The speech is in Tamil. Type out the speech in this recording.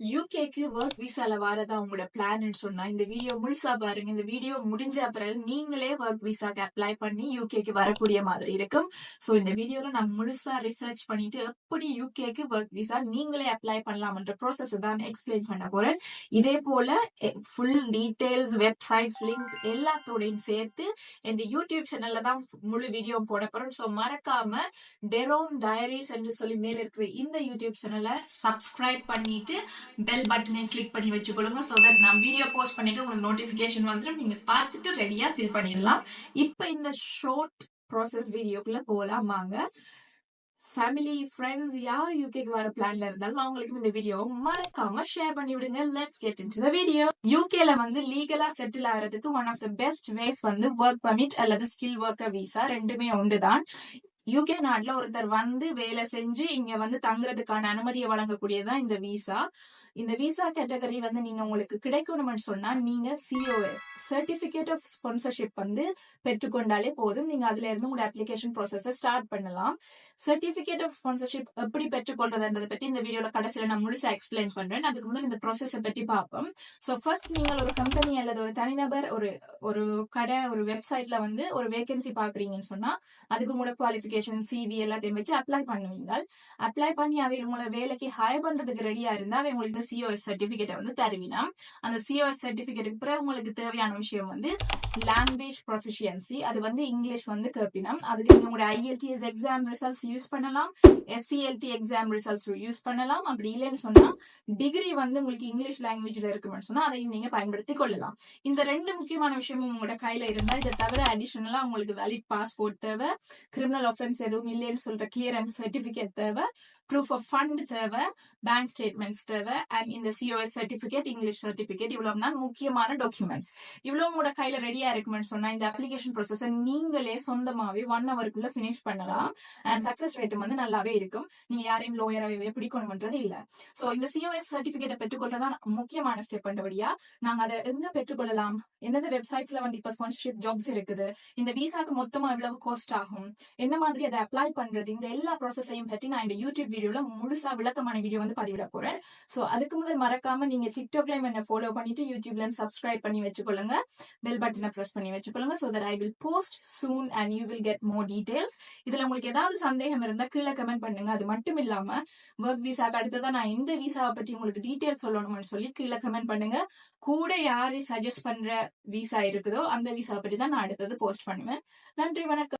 யூகேக்கு ஒர்க் விசால வரதா உங்களோட பிளான்னு சொன்னா இந்த வீடியோ முழுசா பாருங்க. இந்த வீடியோ முடிஞ்ச அப்புறம் நீங்களே ஒர்க் விசாக்கு அப்ளை பண்ணி யூகேக்கு வரக்கூடிய மாதிரி இருக்கும். சோ இந்த வீடியோல நான் முழுசா ரிசர்ச் பண்ணிட்டு எப்படி யூகேக்கு ஒர்க் விசா நீங்களே அப்ளை பண்ணலாம்ன்ற ப்ராசஸ் தான் எக்ஸ்பிளைன் பண்ண போறேன். இதே போல ஃபுல் டீடைல்ஸ் வெப்சைட்ஸ் லிங்க்ஸ் எல்லாத்தோடையும் சேர்த்து இந்த யூடியூப் சேனல்ல தான் முழு வீடியோ போட போறேன். சோ மறக்காம டெரோன் டயரிஸ் என்று சொல்லி மேல இருக்கிற இந்த யூடியூப் சேனலை சப்ஸ்கிரைப் பண்ணிட்டு பெல் பட்டனையும் கிளிக் பண்ணி வச்சுக்கொள்ளுங்க. ஸோ தட் நான் வீடியோ போஸ்ட் பண்ணிட்டு உங்களுக்கு நோட்டிஃபிகேஷன் வந்துடும் நீங்க பார்த்துட்டு ரெடியா ஃபில் பண்ணிடலாம். இப்போ இந்த ஷார்ட் ப்ராசஸ் வீடியோக்குள்ள போகலாமாங்க ஃபேமிலி ஃப்ரெண்ட்ஸ் யார் யூகேக்கு வர பிளான்ல இருந்தாலும் அவங்களுக்கு இந்த வீடியோ மறக்காம ஷேர் பண்ணி விடுங்க. Let's get in the video யூகேல வந்து லீகலா செட்டில் ஆகிறதுக்கு one of the best ways வந்து ஒர்க் பர்மிட் அல்லது ஸ்கில் ஒர்க்கர் விசா ரெண்டுமே உண்டுதான். யூகே நாட்டுல ஒருத்தர் வந்து வேலை செஞ்சு இங்க வந்து தங்குறதுக்கான அனுமதியை வழங்கக்கூடியதுதான் இந்த விசா இந்த விசா கேட்டகரி வந்து நீங்க உங்களுக்கு கிடைக்கணும்னு சொன்னா நீங்க சிஓஎஸ் சர்டிபிகேட் ஆஃப் ஸ்பான்சர்ஷிப் வந்து பெற்றுக்கொண்டாலே போதும். நீங்க அதுல இருந்து உங்களோட அப்ளிகேஷன் ப்ராசஸை ஸ்டார்ட் பண்ணலாம். சர்டிபிகேட் ஆஃப் ஸ்பான்சர்ஷிப் எப்படி பெற்றுக்கொள்றதுன்றதை பத்தி இந்த வீடியோல கடைசியில நான் முழுசா எக்ஸ்பிளைன் பண்றேன். அதுக்கு முதல் இந்த ப்ராசஸை பற்றி பார்ப்போம். ஸோ ஃபர்ஸ்ட் நீங்கள் ஒரு கம்பெனி அல்லது ஒரு தனிநபர் ஒரு ஒரு கடை ஒரு வெப்சைட்ல வந்து ஒரு வேகன்சி பாக்குறீங்கன்னு சொன்னா அதுக்கு உங்களோட குவாலிஃபிகேஷன் சிவி எல்லாத்தையும் வச்சு அப்ளை பண்ணுவீங்க அப்ளை பண்ணி அவை உங்களை வேலைக்கு ஹையர் பண்றதுக்கு ரெடியா இருந்தா அவை உங்களுக்கு சிஓஎஸ் சர்டிபிகேட்டை வந்து தருவினா அந்த சிஓஎஸ் சர்டிபிகேட்டுக்கு பிறகு உங்களுக்கு தேவையான விஷயம் வந்து லாங்குவேஜ் ப்ரொஃபிஷியன்சி அது வந்து இங்கிலீஷ் வந்து கேட்பினம் அதுக்கு நீங்க உங்களோட ஐஎல்டிஎஸ் எக்ஸாம் ரிசல்ட்ஸ் யூஸ் பண்ணலாம். எஸ்சிஎல்டி எக்ஸாம் ரிசல்ட்ஸ் யூஸ் பண்ணலாம். அப்படி இல்லைன்னு சொன்னா டிகிரி வந்து உங்களுக்கு இங்கிலீஷ் லாங்குவேஜ்ல இருக்குன்னு சொன்னா அதையும் நீங்க பயன்படுத்தி கொள்ளலாம். இந்த ரெண்டு முக்கியமான விஷயமும் உங்களோட கையில இருந்தா இதை தவிர அடிஷனலா உங்களுக்கு வேலிட் பாஸ்போர்ட் தேவை. கிரிமினல் ஒஃபென்ஸ் எதுவும் இல்லைன்னு சொல்ற கிளியரன்ஸ் சர்டிபிகேட் தேவை. ப்ரூஃப் ஆஃப் ஃபண்ட் தேவை பேங்க் ஸ்டேட்மெண்ட்ஸ் தேவை அண்ட் இந்த சிஓஎஸ் சர்டிபிகேட் இங்கிலீஷ் சர்டிபிகேட் இவ்வளவு தான் முக்கியமான டாக்குமெண்ட்ஸ் இவ்வளவு உங்களோட கையில ரெடியா இருக்குமென்னு சொன்னா இந்த அப்ளிகேஷன் ப்ரொசஸ் நீங்களே சொந்தமாவே ஒன் ஹவருக்குள்ள ஃபினிஷ் பண்ணலாம். அண்ட் சக்சஸ் ரேட்டும் வந்து நல்லாவே இருக்கும். நீங்க யாரையும் லோயராகவே பிடிக்கணும்ன்றது இல்ல. சோ இந்த சிஓஎஸ் சர்டிபிகேட்டை பெற்றுக்கொள்ளதான் முக்கியமான ஸ்டெப் பண்ணபடியா நாங்க அதை எங்க பெற்றுக்கொள்ளலாம்? எந்தெந்த வெப்சைட்ஸ்ல வந்து இப்ப ஸ்பான்சர்ஷிப் ஜாப்ஸ் இருக்குது? இந்த விசாக்கு மொத்தமா எவ்வளவு காஸ்ட் ஆகும்? என்ன மாதிரி அதை அப்ளை பண்றது? இந்த எல்லா ப்ராசஸையும் பற்றி நான் இந்த யூடியூப் வீடியோல முழுசா விளக்கமான வீடியோ வந்து பதிவிட போறேன். சோ அதுக்கு முதல் மறக்காம நீங்க டிக்டாக்லயும் என்ன ஃபாலோ பண்ணிட்டு யூடியூப்ல சப்ஸ்கிரைப் பண்ணி வச்சுக்கொள்ளுங்க. பெல் பட்டனை ப்ரெஸ் பண்ணி வச்சுக்கொள்ளுங்க so that I will post soon and you will get more details இதுல உங்களுக்கு ஏதாவது சந்தேகம் இருந்தா கீழே கமெண்ட் பண்ணுங்க. அது மட்டும் இல்லாம ஒர்க் விசாக்கு அடுத்ததான் நான் இந்த விசாவை பற்றி உங்களுக்கு டீடைல்ஸ் சொல்லணும்னு சொல்லி கீழே கமெண்ட் பண்ணுங்க. கூட யாரு சஜஸ்ட் பண்ற விசா இருக்குதோ அந்த விசா பற்றி தான் நான் அடுத்தது போஸ்ட் பண்ணுவேன். நன்றி வணக்கம்.